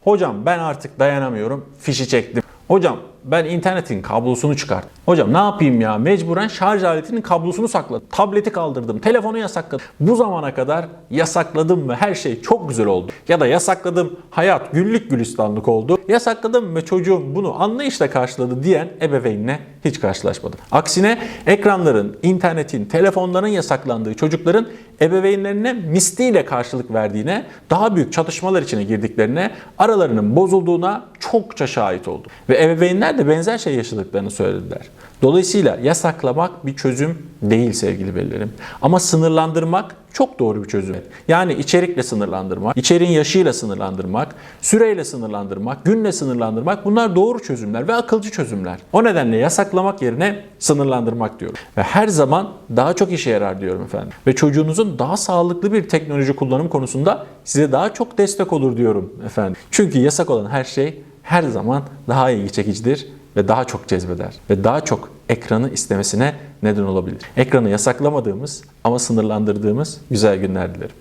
Hocam ben artık dayanamıyorum. Fişi çektim. Hocam ben internetin kablosunu çıkarttım. Hocam ne yapayım ya? Mecburen şarj aletinin kablosunu sakladım. Tableti kaldırdım. Telefonu yasakladım. Bu zamana kadar yasakladım ve her şey çok güzel oldu. Ya da yasakladım hayat güllük gülistanlık oldu. Yasakladım ve çocuğum bunu anlayışla karşıladı diyen ebeveynle hiç karşılaşmadım. Aksine ekranların, internetin, telefonların yasaklandığı çocukların ebeveynlerine misliyle karşılık verdiğine, daha büyük çatışmalar içine girdiklerine, aralarının bozulduğuna çokça şahit oldum. Ve ebeveynler de benzer şey yaşadıklarını söylediler. Dolayısıyla yasaklamak bir çözüm değil sevgili velilerim. Ama sınırlandırmak çok doğru bir çözüm. Yani içerikle sınırlandırmak, içeriğin yaşıyla sınırlandırmak, süreyle sınırlandırmak, günle sınırlandırmak bunlar doğru çözümler ve akılcı çözümler. O nedenle yasaklamak yerine sınırlandırmak diyorum. Ve her zaman daha çok işe yarar diyorum efendim. Ve çocuğunuzun daha sağlıklı bir teknoloji kullanım konusunda size daha çok destek olur diyorum efendim. Çünkü yasak olan her şey her zaman daha ilgi çekicidir ve daha çok cezbeder ve daha çok ekranı istemesine neden olabilir. Ekranı yasaklamadığımız ama sınırlandırdığımız güzel günler dilerim.